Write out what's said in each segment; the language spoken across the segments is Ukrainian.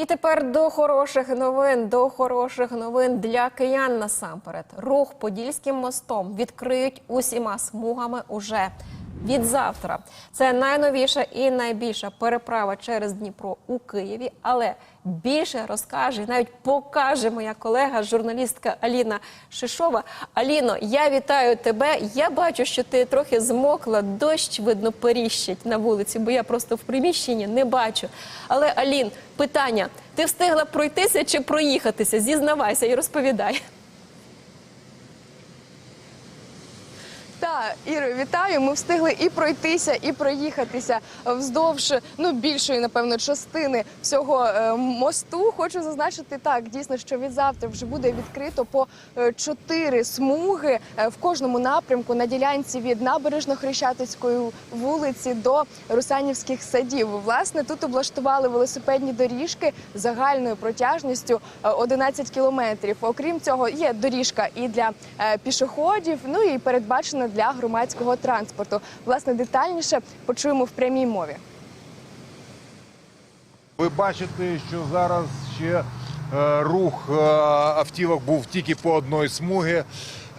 І тепер до хороших новин. До хороших новин для киян насамперед. Рух Подільським мостом відкриють усіма смугами уже від завтра. Це найновіша і найбільша переправа через Дніпро у Києві. Але більше розкаже, і навіть покаже моя колега, журналістка Аліна Шишова. Аліно, я вітаю тебе. Я бачу, що ти трохи змокла. Дощ видно періщить на вулиці, бо я просто в приміщенні не бачу. Але Алін, питання: ти встигла пройтися чи проїхатися? Зізнавайся і розповідай. Так, Іро, вітаю. Ми встигли і пройтися, і проїхатися вздовж ну більшої, напевно, частини всього е, мосту. Хочу зазначити так, дійсно, що від завтра вже буде відкрито по е, чотири смуги е, в кожному напрямку на ділянці від набережно-хрещатицької вулиці до Русанівських садів. Власне, тут облаштували велосипедні доріжки загальною протяжністю е, 11 кілометрів. Окрім цього, є доріжка і для пішоходів, ну і передбачена для громадського транспорту. Власне, детальніше почуємо в прямій мові. Ви бачите, що зараз ще е, рух е, автівок був тільки по одній смугі.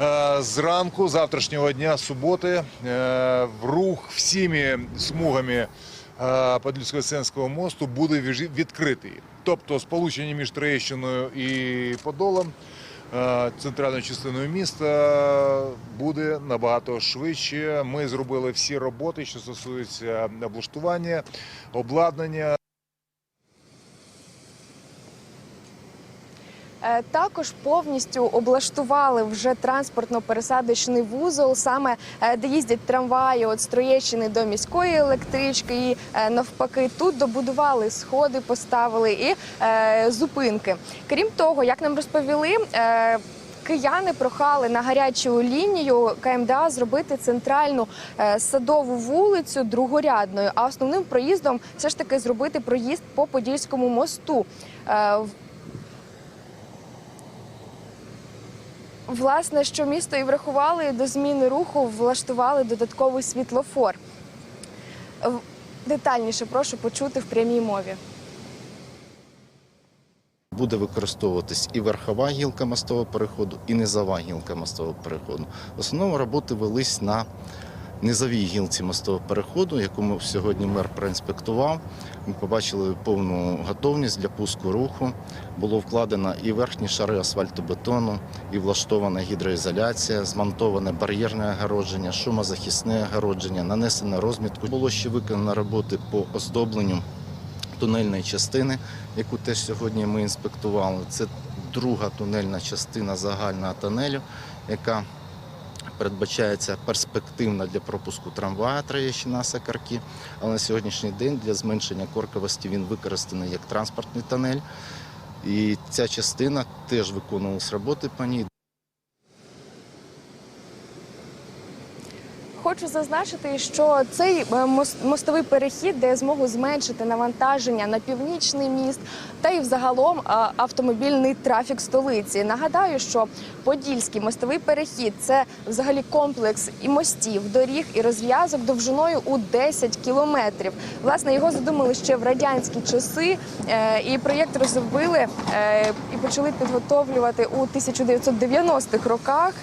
Е, Зранку завтрашнього дня, суботи, рух всіми смугами Подільсько-Сенського мосту буде відкритий. Тобто сполучення між Троєщиною і Подолом, центральною частиною міста, буде набагато швидше. Ми зробили всі роботи, що стосуються облаштування, обладнання. Також повністю облаштували вже транспортно-пересадочний вузол, саме е, де їздять трамваї від Троєщини до міської електрички. І е, навпаки, тут добудували сходи, поставили і е, зупинки. Крім того, як нам розповіли. Е, Кияни прохали на гарячу лінію КМДА зробити центральну е, садову вулицю другорядною, а основним проїздом все ж таки зробити проїзд по Подільському мосту. Е, в- Власне, що місто і врахували до зміни руху, влаштували додатковий світлофор. Детальніше прошу почути в прямій мові. Буде використовуватись і верхова гілка мостового переходу, і низова гілка мостового переходу. В основному роботи велись на низовій гілці мостового переходу, яку ми сьогодні мер проінспектував. Ми побачили повну готовність для пуску руху. Було вкладено і верхні шари асфальтобетону, і влаштована гідроізоляція, змонтоване бар'єрне огородження, шумозахисне огородження, нанесено розмітку. Було ще виконано роботи по оздобленню тунельної частини, яку теж сьогодні ми інспектували. Це друга тунельна частина загального тунелю, яка передбачається перспективна для пропуску трамвая Троєщина Сакарки. Але на сьогоднішній день для зменшення корковості він використаний як транспортний тонель. І ця частина теж виконувалась роботи по ній. Хочу зазначити, що цей е, мостовий перехід дає змогу зменшити навантаження на північний міст та й взагалом е, автомобільний трафік столиці. Нагадаю, що Подільський мостовий перехід це взагалі комплекс і мостів, доріг і розв'язок довжиною у 10 кілометрів. Власне, його задумали ще в радянські часи, е, і проєкт розробили і почали підготовлювати у 1990-х роках.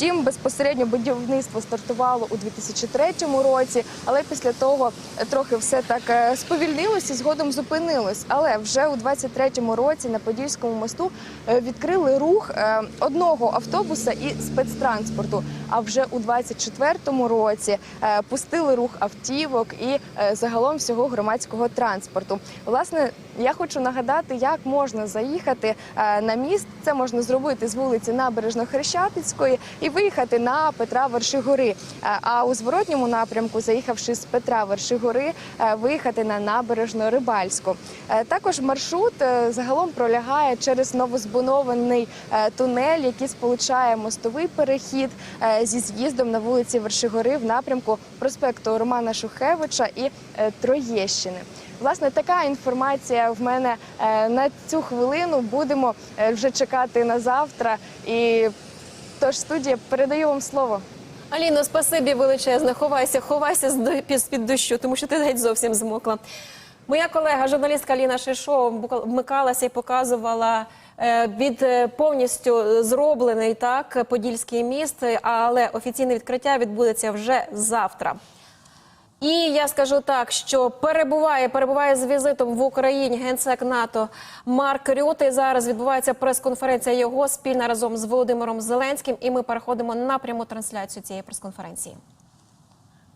Втім, безпосередньо будівництво стартувало у 2003 році, але після того е, трохи все так сповільнилося, сповільнилось і згодом зупинилось. Але вже у 2023 році на Подільському мосту е, відкрили рух е, одного автобуса і спецтранспорту. А вже у 2024 році е, пустили рух автівок і е, загалом всього громадського транспорту. Власне, я хочу нагадати, як можна заїхати е, на міст. Це можна зробити з вулиці Набережно-Хрещатицької і виїхати на Петра Вершигори. А у зворотньому напрямку, заїхавши з Петра Вершигори, виїхати на набережно Рибальську. Е, Також маршрут загалом пролягає через новозбудований е, тунель, який сполучає мостовий перехід зі з'їздом на вулиці Вершигори в напрямку проспекту Романа Шухевича і е, Троєщини. Власне, така інформація в мене е, на цю хвилину. Будемо е, вже чекати на завтра. І тож студія передаю вам слово. Аліно, спасибі величезне. Ховайся, ховайся з під- дощу, тому що ти геть зовсім змокла. Моя колега, журналістка Ліна Шишо, вмикалася і показувала е, від е, повністю зроблений так подільський міст, але офіційне відкриття відбудеться вже завтра. І я скажу так, що перебуває, перебуває з візитом в Україні генсек НАТО Марк Рюти. Зараз відбувається прес-конференція його спільна разом з Володимиром Зеленським. І ми переходимо на пряму трансляцію цієї прес-конференції.